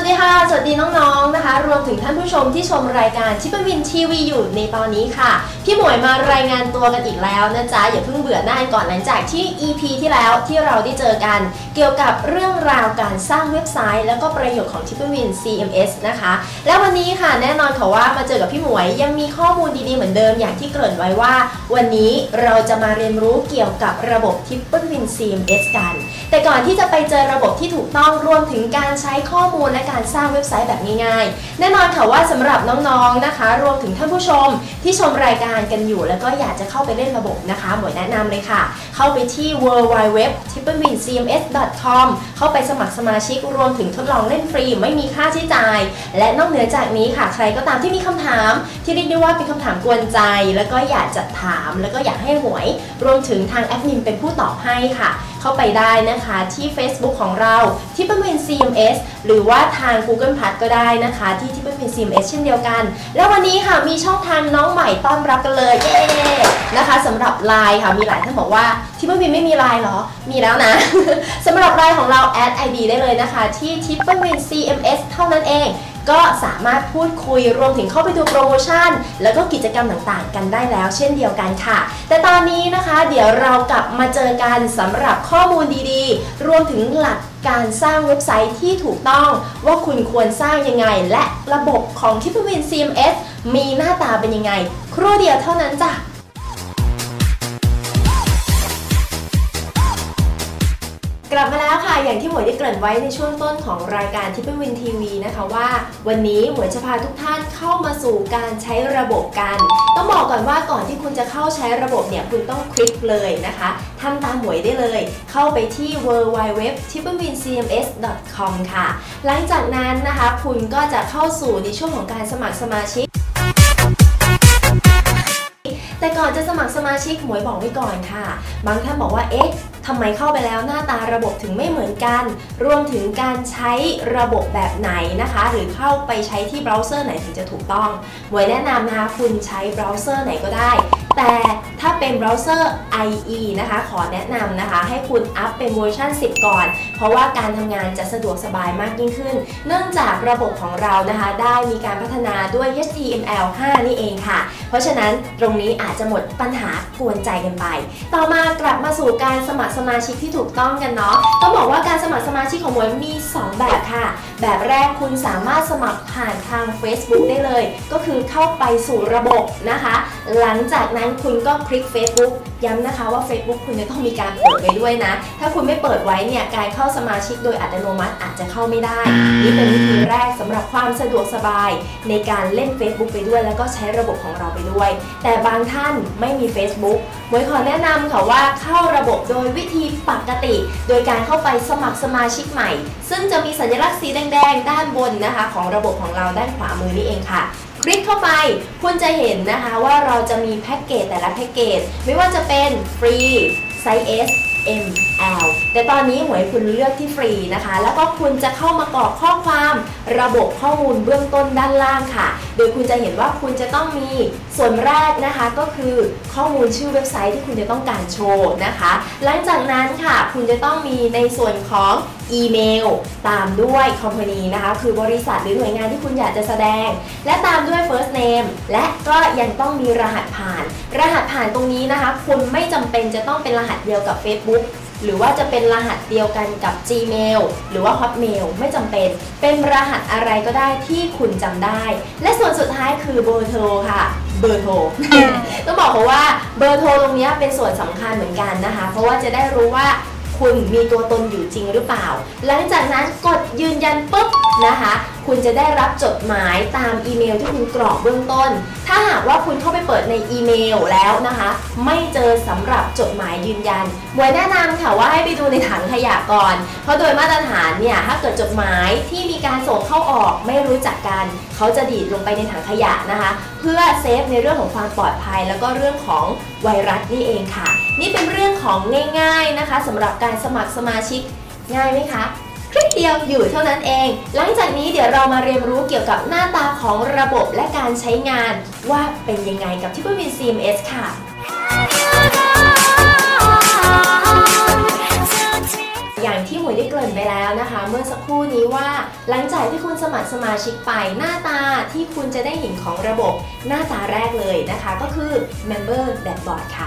วัสดีค่ะ สวัสดีน้องๆ นะคะ รวมถึงท่านผู้ชมที่ชมรายการชิปเปอร์วินทีวีอยู่ในตอนนี้ค่ะ พี่หมวยมารายงานตัวกันอีกแล้วนะจ๊ะ อย่าเพิ่งเบื่อหน้าก่อนหลังจากที่ EP ที่แล้วที่เราได้เจอกัน เกี่ยวกับเรื่องราวการสร้างเว็บไซต์ แล้วก็ประโยชน์ของชิปเปอร์วิน CMS นะคะ แล้ววันนี้ค่ะแน่นอนค่ะว่ามาเจอกับพี่หมวยยังมีข้อมูลดีๆเหมือนเดิมอย่างที่เกริ่นไว้ว่า วันนี้เราจะมาเรียนรู้เกี่ยวกับระบบทิปเปิลวิน CMS กัน แต่ก่อนที่จะไปเจอระบบที่ถูกต้องรวมถึงการใช้ข้อมูลและการสร้างเว็บไซต์แบบง่ายๆ แน่นอนค่ะว่าสำหรับน้องๆนะคะ รวมถึงท่านผู้ชมที่ชมรายการกันอยู่ แล้วก็อยากจะเข้าไปเล่นระบบนะคะหมวยแนะนำเลยค่ะ เข้าไปที่ w w w t i p p e w i n c m s c o m เข้าไปสมัครสมาชิกรวมถึงทดลองเล่นฟรีไม่มีค่าใช้จ่าย และนอกเหนือจากนี้ค่ะ ใครก็ตามที่มีคำถาม ที่เรียกได้ว่าเป็นคำถามกวนใจ แล้วก็อยากจะถาม แล้วก็อยากให้หวย รวมถึงทางแอดมินเป็นผู้ตอบให้ค่ะเข้าไปได้นะคะที่ Facebook ของเราที่เป็นวิน CMS หรือว่าทาง Google Plus ก็ได้นะคะที่ที่เป็นวิน CMS เช่นเดียวกัน แล้ววันนี้ค่ะมีช่องทางน้องใหม่ต้อนรับกันเลยเย้นะคะสำหรับไลน์ค่ะมีหลายท่านบอกว่าที่เป็นวินไม่มีไลน์เหรอ มีแล้วนะสำหรับไลน์ของเราแอด ID ได้เลยนะคะ ที่ทิปเปอร์วิน CMS เท่านั้นเองก็สามารถพูดคุยรวมถึงเข้าไปดูโปรโมชั่น แล้วก็กิจกรรมต่างๆ กันได้แล้ว เช่นเดียวกันค่ะ แต่ตอนนี้นะคะ เดี๋ยวเรากลับมาเจอกันสำหรับข้อมูลดีๆ รวมถึงหลักการสร้างเว็บไซต์ที่ถูกต้องว่าคุณควรสร้างยังไง และระบบของ t i p p e r w i n CMS มีหน้าตาเป็นยังไง ครู่เดียวเท่านั้นจ้ะ ลับมาแล้วค่ะ อย่างที่หมวยได้เกริ่นไว้ในช่วงต้นของรายการทิปเปิลวินทีวีนะคะว่า วันนี้หมวยจะพาทุกท่านเข้ามาสู่การใช้ระบบกัน ต้องบอกก่อนว่าก่อนที่คุณจะเข้าใช้ระบบเนี่ยคุณต้องคลิกเลยนะคะทำตามหมวยได้เลย เข้าไปที่ w w w t i p p e w i n c m s c o m ค่ะ หลังจากนั้นนะคะ คุณก็จะเข้าสู่ในช่วงของการสมัครสมาชิกแต่ก่อนจะสมัครสมาชิกหมวยบอกไว้ก่อนค่ะ บางท่านบอกว่า เอ๊ะ ทำไมเข้าไปแล้วหน้าตาระบบถึงไม่เหมือนกัน รวมถึงการใช้ระบบแบบไหนนะคะ หรือเข้าไปใช้ที่เบราว์เซอร์ไหนถึงจะถูกต้องหมวยแนะนำนะคะคุณใช้เบราว์เซอร์ไหนก็ได้ แต่ถ้าเป็นเบราว์เซอร์ IE นะคะ ขอแนะนำนะคะ ให้คุณอัพเป็นเวอร์ชัน10 ก่อน เพราะว่าการทำงานจะสะดวกสบายมากยิ่งขึ้น เนื่องจากระบบของเรานะคะ ได้มีการพัฒนาด้วย HTML5 นี่เองค่ะ เพราะฉะนั้นตรงนี้อาจจะหมดปัญหากวนใจกันไป ต่อมากลับมาสู่การสมัครสมาชิกที่ถูกต้องกันเนาะต้องบอกว่าการสมัครสมาชิกของหมวยมี 2 แบบ ค่ะ แบบแรกคุณสามารถสมัครผ่านทาง Facebook ได้เลย ก็คือเข้าไปสู่ระบบนะคะ หลังจากนั้นคุณก็คลิก Facebook ย้ำนะคะว่า Facebook คุณจะต้องมีการเปิดไว้ด้วยนะ ถ้าคุณไม่เปิดไว้เนี่ยการเข้าสมาชิกโดยอัตโนมัติอาจจะเข้าไม่ได้ นี่เป็นวิธีแรกสำหรับความสะดวกสบาย ในการเล่น Facebook ไปด้วย แล้วก็ใช้ระบบของเราไปด้วย แต่บางท่านไม่มี Facebook มวยขอแนะนำค่ะว่าเข้าระบบโดยวิธีปกติ โดยการเข้าไปสมัครสมาชิกใหม่ ซึ่งจะมีสัญลักษณ์สีแดงๆ ด้านบนนะคะ ของระบบของเราด้านขวามือนี่เองค่ะ คลิกเข้าไปคุณจะเห็นนะคะว่าเราจะมีแพ็กเกจแต่ละแพ็กเกจไม่ว่าจะเป็นฟรีไซส์ S M L แต่ตอนนี้หมวยคุณเลือกที่ฟรีนะคะ แล้วก็คุณจะเข้ามากรอกข้อความระบบข้อมูลเบื้องต้นด้านล่างค่ะ โดยคุณจะเห็นว่าคุณจะต้องมีส่วนแรกนะคะก็คือข้อมูลชื่อเว็บไซต์ที่คุณจะต้องการโชว์นะคะ หลังจากนั้นค่ะ คุณจะต้องมีในส่วนของอีเมล ตามด้วย company นะคะ คือบริษัทหรือหน่วยงานที่คุณอยากจะแสดง และตามด้วย first name และก็ยังต้องมีรหัสผ่าน รหัสผ่านตรงนี้นะคะ คุณไม่จำเป็นจะต้องเป็นรหัสเดียวกับ Facebook หรือว่าจะเป็นรหัสเดียวกันกับ Gmail หรือว่า Hotmail ไม่จำเป็น เป็นรหัสอะไรก็ได้ที่คุณจำได้ และส่วนสุดท้ายคือเบอร์โทรค่ะเบอร์โทรต้องบอกเขาว่าเบอร์โทรตรงนี้เป็นส่วนสำคัญเหมือนกันนะคะ เพราะว่าจะได้รู้ว่าคุณมีตัวตนอยู่จริงหรือเปล่า หลังจากนั้นกดยืนยันปุ๊บนะคะ คุณจะได้รับจดหมายตามอีเมลที่คุณกรอกเบื้องต้น ถ้าหากว่าคุณเข้าไปเปิดในอีเมลแล้วนะคะ ไม่เจอสำหรับจดหมายยืนยันหมวยแนะนำค่ะว่าให้ไปดูในถังขยะก่อน เพราะโดยมาตรฐานเนี่ยถ้าเกิดจดหมายที่มีการส่งเข้าออกไม่รู้จักกัน เขาจะดีดลงไปในถังขยะนะคะ เพื่อเซฟในเรื่องของความปลอดภัย แล้วก็เรื่องของไวรัสนี่เองค่ะ นี่เป็นเรื่องของง่าย ๆนะคะสำหรับการสมัครสมาชิกง่ายไหมคะ คลิกเดียวอยู่เท่านั้นเอง หลังจากนี้เดี๋ยวเรามาเรียนรู้เกี่ยวกับหน้าตาของระบบและการใช้งาน ว่าเป็นยังไงกับที่ p วิน CMS ค่ะอย่างที่หมวยได้เกริ่นไปแล้วนะคะ เมื่อสักครู่นี้ว่า หลังจากที่คุณสมัครสมาชิกไปหน้าตาที่คุณจะได้เห็นของระบบหน้าตาแรกเลยนะคะ ก็คือ Member Dashboard ค่ะ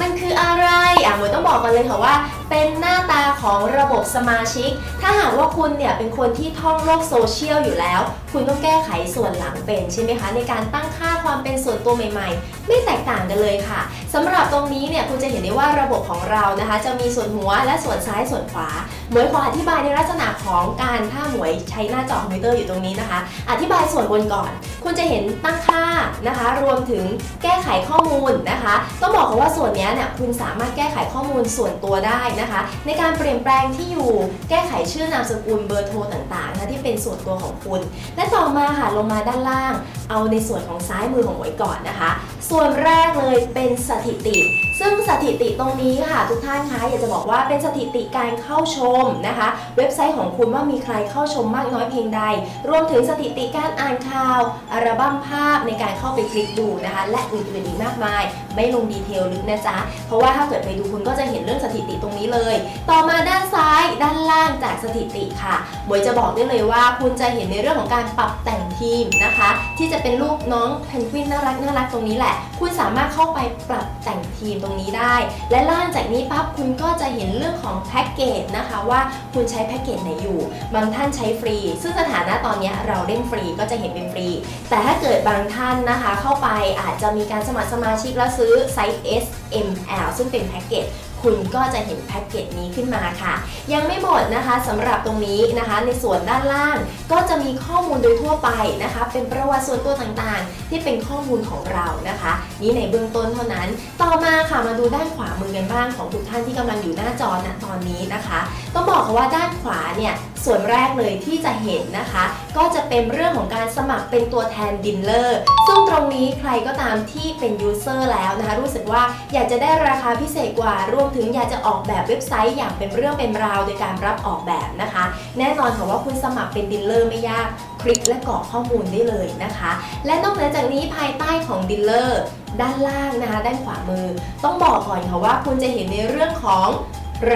มันคืออะไรอะหมวยต้องบอกกันเลยค่ะว่า เป็นหน้าตาของระบบสมาชิก ถ้าหากว่าคุณเนี่ยเป็นคนที่ท่องโลกโซเชียลอยู่แล้ว คุณต้องแก้ไขส่วนหลังเป็นใช่ไหมคะในการตั้งค่า ความเป็นส่วนตัวใหม่ ๆ ไม่แตกต่างกันเลยค่ะสำหรับตรงนี้เนี่ยคุณจะเห็นได้ว่าระบบของเรานะคะ จะมีส่วนหัวและส่วนซ้ายส่วนขวาหมวยขออธิบายในลักษณะของการถ้าหมวยใช้หน้าจอคอมพิวเตอร์อยู่ตรงนี้นะคะ อธิบายส่วนบนก่อน คุณจะเห็นตั้งค่านะคะ รวมถึงแก้ไขข้อมูลนะคะต้องบอกว่าส่วนนี้เนี่ยคุณสามารถแก้ไขข้อมูลส่วนตัวได้นะคะ ในการเปลี่ยนแปลงที่อยู่แก้ไขชื่อนามสกุลเบอร์โทรต่างๆนะที่เป็นส่วนตัวของคุณ และต่อมาค่ะลงมาด้านล่าง เอาในส่วนของซ้ายมือของหมวยก่อนนะคะ ส่วนแรกเลยเป็นสถิติ ซึ่งสถิติตรงนี้ค่ะทุกท่านคะอยากจะบอกว่าเป็นสถิติการเข้าชมนะคะ เว็บไซต์ของคุณว่ามีใครเข้าชมมากน้อยเพียงใด รวมถึงสถิติการอ่านข่าวอัลบั้มภาพในการเข้าไปคลิกดูนะคะ และอื่นๆอีกมากมาย ไม่ลงดีเทลลึกนะจ๊ะ เพราะว่าถ้าเกิดไปดูคุณก็จะเห็นเรื่องสถิติตรงนี้เลย ต่อมาด้านซ้ายด้านล่างจากสถิติค่ะหมวยจะบอกได้เลยว่าคุณจะเห็นในเรื่องของการปรับแต่งทีมนะคะ ที่จะเป็นรูปน้องเพนกวินน่ารักน่ารักตรงนี้แหละ คุณสามารถเข้าไปปรับแต่งทีมตรงนี้ได้ และล่างจากนี้ปั๊บคุณก็จะเห็นเรื่องของแพ็กเกจนะคะว่าคุณใช้แพ็กเกจไหนอยู่ บางท่านใช้ฟรี ซึ่งสถานะตอนนี้เราเล่นฟรีก็จะเห็นเป็นฟรี แต่ถ้าเกิดบางท่านนะคะเข้าไปอาจจะมีการสมัครสมาชิกแล้วซื้อไซส์ S M L ซึ่งเป็นแพ็กเกจ คุณก็จะเห็นแพ็กเกจนี้ขึ้นมาค่ะ ยังไม่หมดนะคะสำหรับตรงนี้นะคะ ในส่วนด้านล่างก็จะมีข้อมูลโดยทั่วไปนะคะ เป็นประวัติส่วนตัวต่างๆ ที่เป็นข้อมูลของเรานะคะ นี่ในเบื้องต้นเท่านั้น ต่อมาค่ะมาดูด้านขวามือกันบ้างของทุกท่านที่กำลังอยู่หน้าจอณตอนนี้นะคะต้องบอกว่าด้านขวาเนี่ยส่วนแรกเลยที่จะเห็นนะคะ ก็จะเป็นเรื่องของการสมัครเป็นตัวแทนดินเลอร์ซึ่งตรงนี้ใครก็ตามที่เป็นยูเซอร์แล้วนะคะรู้สึกว่าอยากจะได้ราคาพิเศษกว่าร่วมถึงอยากจะออกแบบเว็บไซต์อย่างเป็นเรื่องเป็นราวโดยการรับออกแบบนะคะ แน่นอนค่ะว่าคุณสมัครเป็นดินเลอร์ไม่ยาก คลิกและกรอกข้อมูลได้เลยนะคะ และนอกเหนือจากนี้ภายใต้ของดิลเลอร์ด้านล่างนะคะ ด้านขวามือ ต้องบอกก่อนค่ะว่าคุณจะเห็นในเรื่องของ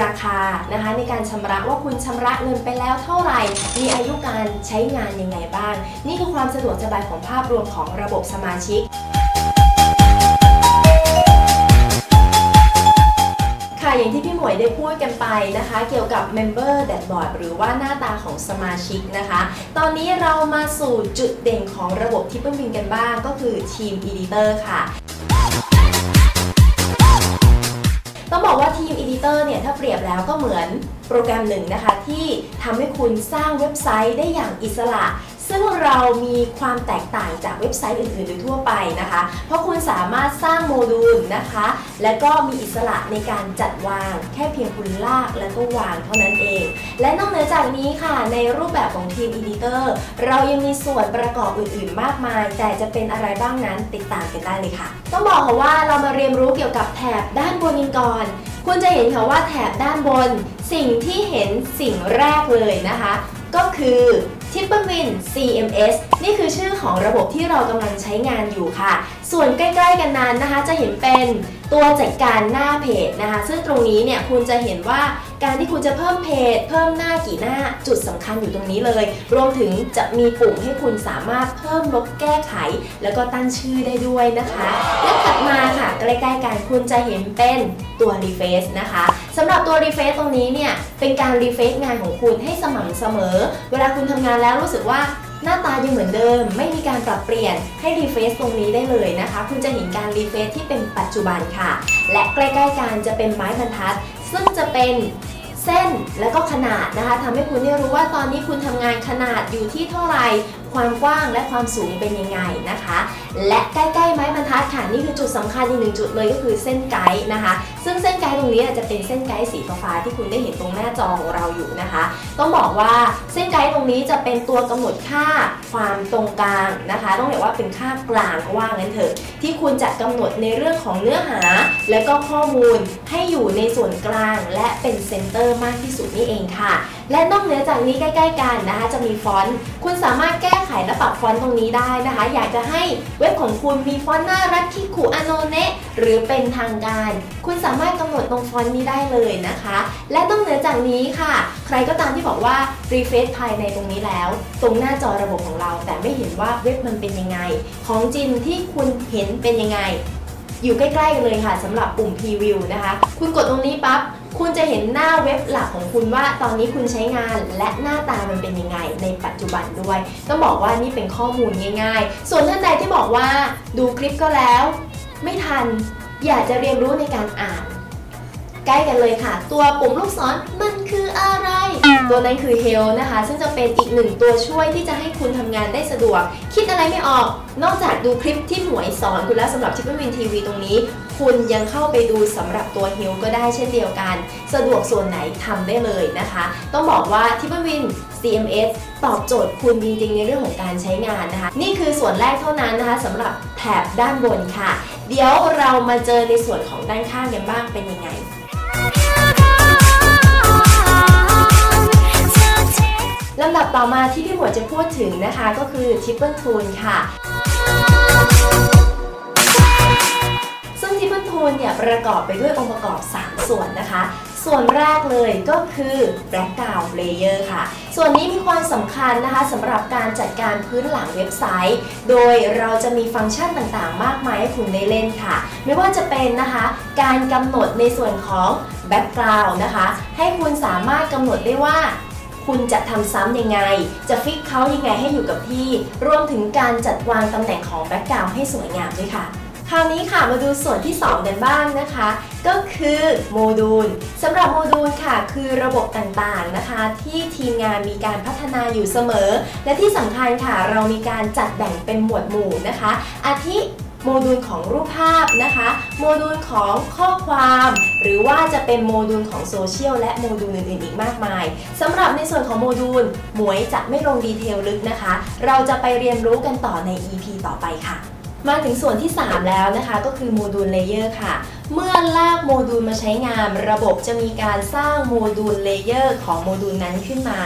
ราคานะคะในการชำระว่าคุณชำระเงินไปแล้วเท่าไหร่ มีอายุการใช้งานยังไงบ้าง นี่คือความสะดวกสบายของภาพรวมของระบบสมาชิก อย่างที่พี่หมวยได้พูดกันไปนะคะ เกี่ยวกับ Member Dashboard หรือว่าหน้าตาของสมาชิกนะคะ ตอนนี้เรามาสู่จุดเด่นของระบบที่เพิ่งบินกันบ้างก็คือ Team Editor ค่ะต้องบอกว่าทีม Editor เนี่ยถ้าเปรียบแล้วก็เหมือนโปรแกรมหนึ่งนะคะ ที่ทำให้คุณสร้างเว็บไซต์ได้อย่างอิสระ ซึ่งเรามีความแตกต่างจากเว็บไซต์อื่นๆโดยทั่วไปนะคะ เพราะคุณสามารถสร้างโมดูลนะคะ และก็มีอิสระในการจัดวาง แค่เพียงคุณลากแล้วก็วางเท่านั้นเอง และนอกเหนือจากนี้ค่ะในรูปแบบของทีม Editor เรายังมีส่วนประกอบอื่นๆ มากมาย แต่จะเป็นอะไรบ้างนั้นติดตามกันได้เลยค่ะ ต้องบอกค่ะว่าเรามาเรียนรู้เกี่ยวกับแถบด้านบนกันก่อนคุณจะเห็นค่ะว่าแถบด้านบน สิ่งที่เห็นสิ่งแรกเลยนะคะ ก็คือ Timberwin CMS นี่คือชื่อของระบบที่เรากำลังใช้งานอยู่ค่ะส่วนใกล้ๆกันนั้นนะคะ จะเห็นเป็นตัวจัดการหน้าเพจนะคะ ซึ่งตรงนี้เนี่ยคุณจะเห็นว่าการที่คุณจะเพิ่มเพจ เพิ่มหน้ากี่หน้าจุดสำคัญอยู่ตรงนี้เลย รวมถึงจะมีปุ่มให้คุณสามารถเพิ่มลบแก้ไข แล้วก็ตั้งชื่อได้ด้วยนะคะ และถัดมาค่ะใกล้ๆกันคุณจะเห็นเป็นตัว Reface นะคะสำหรับตัว Reface ตรงนี้เนี่ยเป็นการ Reface งานของคุณให้สม่ำเสมอ เวลาคุณทำงานแล้วรู้สึกว่า หน้าตายังเหมือนเดิม ไม่มีการปรับเปลี่ยนให้รีเฟซตรงนี้ได้เลยนะคะ คุณจะเห็นการรีเฟซที่เป็นปัจจุบันค่ะ และใกล้ๆกันจะเป็นไม้บรรทัด ซึ่งจะเป็นเส้นและก็ขนาดนะคะทำให้คุณได้รู้ว่าตอนนี้คุณทำงานขนาดอยู่ที่เท่าไหร่ ความกว้างและความสูงเป็นยังไงนะคะ และใกล้ๆไม้บรรทัดค่ะนี่คือจุดสำคัญอีกหนึ่งจุดเลยก็คือเส้นไกด์นะคะ ซึ่งเส้นไกด์ตรงนี้จะเป็นเส้นไกด์สีฟ้าที่คุณได้เห็นตรงหน้าจอของเราอยู่นะคะ ต้องบอกว่าเส้นไกด์ตรงนี้จะเป็นตัวกำหนดค่าความตรงกลางนะคะ ต้องเรียกว่าเป็นค่ากลางก็ว่างั้นเถอะ ที่คุณจะกำหนดในเรื่องของเนื้อหา และก็ข้อมูลให้อยู่ในส่วนกลางและเป็นเซนเตอร์มากที่สุดนี่เองค่ะและนอกเหนือจากนี้ใกล้ๆกันนะคะจะมีฟอนต์ คุณสามารถแก้ไขและปรับฟอนต์ตรงนี้ได้นะคะ อยากจะให้เว็บของคุณมีฟอนต์น่ารักคิคุอโนเนะหรือเป็นทางการ คุณสามารถกำหนดตรงฟอนต์นี้ได้เลยนะคะ และนอกเหนือจากนี้ค่ะ ใครก็ตามที่บอกว่ารีเฟซภายในตรงนี้แล้ว ตรงหน้าจอระบบของเรา แต่ไม่เห็นว่าเว็บมันเป็นยังไง ของจริงที่คุณเห็นเป็นยังไง อยู่ใกล้ๆกันเลยค่ะสำหรับปุ่ม Preview นะคะ คุณกดตรงนี้ปั๊บ คุณจะเห็นหน้าเว็บหลักของคุณว่าตอนนี้คุณใช้งานและหน้าตามันเป็นยังไงในปัจจุบันด้วยต้องบอกว่านี่เป็นข้อมูลง่าย ๆ ส่วนท่านใดที่บอกว่าดูคลิปก็แล้ว ไม่ทันอยากจะเรียนรู้ในการอ่าน ใกล้กันเลยค่ะ ตัวปุ่มลูกศรมันคืออะไร ตัวนั้นคือ Help นะคะ ซึ่งจะเป็นอีกหนึ่งตัวช่วยที่จะให้คุณทำงานได้สะดวก คิดอะไรไม่ออก นอกจากดูคลิปที่หมวยสอนคุณแล้วสำหรับทิปเปอร์วินทีวีตรงนี้ คุณยังเข้าไปดูสำหรับตัว Help ก็ได้เช่นเดียวกัน สะดวกส่วนไหนทำได้เลยนะคะ ต้องบอกว่าทิปเปอร์วิน CMS ตอบโจทย์คุณจริงๆ ในเรื่องของการใช้งานนะคะ นี่คือส่วนแรกเท่านั้นนะคะสำหรับแถบด้านบนค่ะ เดี๋ยวเรามาเจอในส่วนของด้านข้างกันบ้างเป็นยังไง ลำดับต่อมาที่พี่หมวดจะพูดถึงนะคะก็คือ Triple Tune ค่ะ ซึ่ง Triple Tune เนี่ยประกอบไปด้วยองค์ประกอบ 3 ส่วนนะคะ ส่วนแรกเลยก็คือ Background Layer ค่ะ ส่วนนี้มีความสำคัญนะคะสำหรับการจัดการพื้นหลังเว็บไซต์ โดยเราจะมีฟังก์ชันต่างๆ มากมายให้คุณได้เล่นค่ะ ไม่ว่าจะเป็นนะคะ การกำหนดในส่วนของ Background นะคะ ให้คุณสามารถกำหนดได้ว่า คุณจะทำซ้ำยังไง จะฟิกเขายังไงให้อยู่กับที่ รวมถึงการจัดวางตำแหน่งของแบ็กกราวด์ให้สวยงามด้วยค่ะคราวนี้ค่ะมาดูส่วนที่ 2 กันบ้างนะคะ ก็คือโมดูลสำหรับโมดูลค่ะคือระบบต่างๆนะคะ ที่ทีมงานมีการพัฒนาอยู่เสมอ และที่สำคัญค่ะเรามีการจัดแบ่งเป็นหมวดหมู่นะคะ อาทิ โมดูลของรูปภาพนะคะ โมดูลของข้อความ หรือว่าจะเป็นโมดูลของโซเชียลและโมดูลอื่นๆอีกมากมายสำหรับในส่วนของโมดูลหมวยจะไม่ลงดีเทลลึกนะคะ เราจะไปเรียนรู้กันต่อใน EP ต่อไปค่ะ มาถึงส่วนที่ 3 แล้วนะคะก็คือโมดูลเลเยอร์ค่ะเมื่อลากโมดูลมาใช้งาน ระบบจะมีการสร้างโมดูลเลเยอร์ของโมดูลนั้นขึ้นมา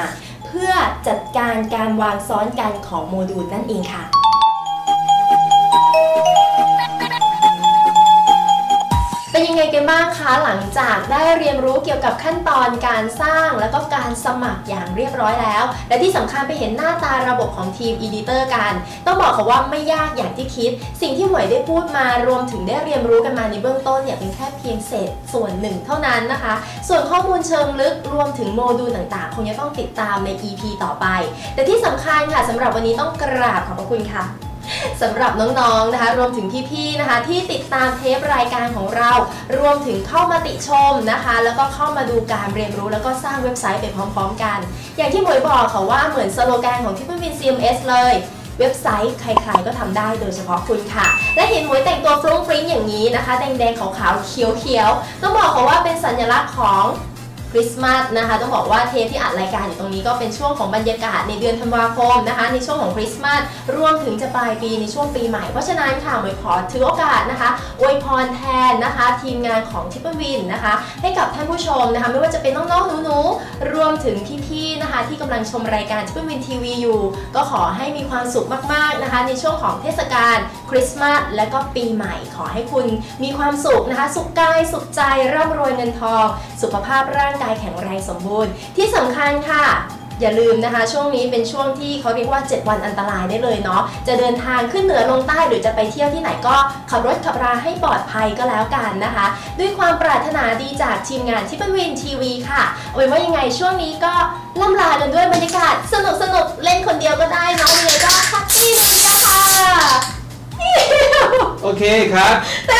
เพื่อจัดการการวางซ้อนกันของโมดูลนั่นเองค่ะ ไงกันบ้างคะหลังจากได้เรียนรู้เกี่ยวกับขั้นตอนการสร้างแล้วก็การสมัครอย่างเรียบร้อยแล้ว และที่สำคัญไปเห็นหน้าตาระบบของทีม Editor กัน ต้องบอกค่ะว่าไม่ยากอย่างที่คิด สิ่งที่หมวยได้พูดมารวมถึงได้เรียนรู้กันมาในเบื้องต้นเนี่ยเป็นแค่เพียงเศษส่วนหนึ่งเท่านั้นนะคะ ส่วนข้อมูลเชิงลึกรวมถึงโมดูลต่างๆ คงจะต้องติดตามใน EP ต่อไป แต่ที่สำคัญค่ะสำหรับวันนี้ต้องกราบขอบพระคุณค่ะ สำหรับน้องๆนะคะ รวมถึงพี่ๆนะคะ ที่ติดตามเทปรายการของเรา รวมถึงเข้ามาติชมนะคะ แล้วก็เข้ามาดูการเรียนรู้ แล้วก็สร้างเว็บไซต์ไปพร้อมๆกัน อย่างที่หมวยบอกค่ะว่าเหมือนสโลแกนของที่เพื่อนวิน CMS เลยเว็บไซต์ใครๆก็ทำได้โดยเฉพาะคุณค่ะ และเห็นหมวยแต่งตัวฟรุ้งฟริ้งอย่างนี้นะคะ แดงๆขาวๆเขียวๆต้องบอกค่ะว่าเป็นสัญลักษณ์ของ คริสต์มาสนะคะต้องบอกว่าเทปที่อัดรายการอยู่ตรงนี้ก็เป็นช่วงของบรรยากาศในเดือนธันวาคมนะคะ ในช่วงของคริสต์มาสรวมถึงจะปลายปีในช่วงปีใหม่ เพราะฉะนั้นค่ะหมวยขอถือโอกาสนะคะอวยพรแทนนะคะ ทีมงานของทิปเปอร์วินนะคะ ให้กับท่านผู้ชมนะคะ ไม่ว่าจะเป็นน้องๆหนูๆรวมถึงพี่ๆนะคะที่กำลังชมรายการทิปเปอร์วินทีวีอยู่ ก็ขอให้มีความสุขมากๆนะคะ ในช่วงของเทศกาล คริสต์มาสและก็ปีใหม่ขอให้คุณมีความสุขนะคะ สุขกายสุขใจร่ำรวยเงินทอง สุขภาพร่างกายแข็งแรงสมบูรณ์ ที่สำคัญค่ะอย่าลืมนะคะ ช่วงนี้เป็นช่วงที่เขาเรียกว่า 7 วันอันตรายได้เลยเนาะจะเดินทางขึ้นเหนือลงใต้หรือจะไปเที่ยวที่ไหนก็ขับรถขับราให้ปลอดภัยก็แล้วกันนะคะ ด้วยความปรารถนาดีจากทีมงานทิปวินทีวีค่ะเอาเป็นว่ายังไงช่วงนี้ก็ล่ำลากันด้วยบรรยากาศ สนุกสนุกเล่นคนเดียวก็ได้เนาะยังไงก็แฮปปี้นิวเยียร์ค่ะ โอเคครับ แต่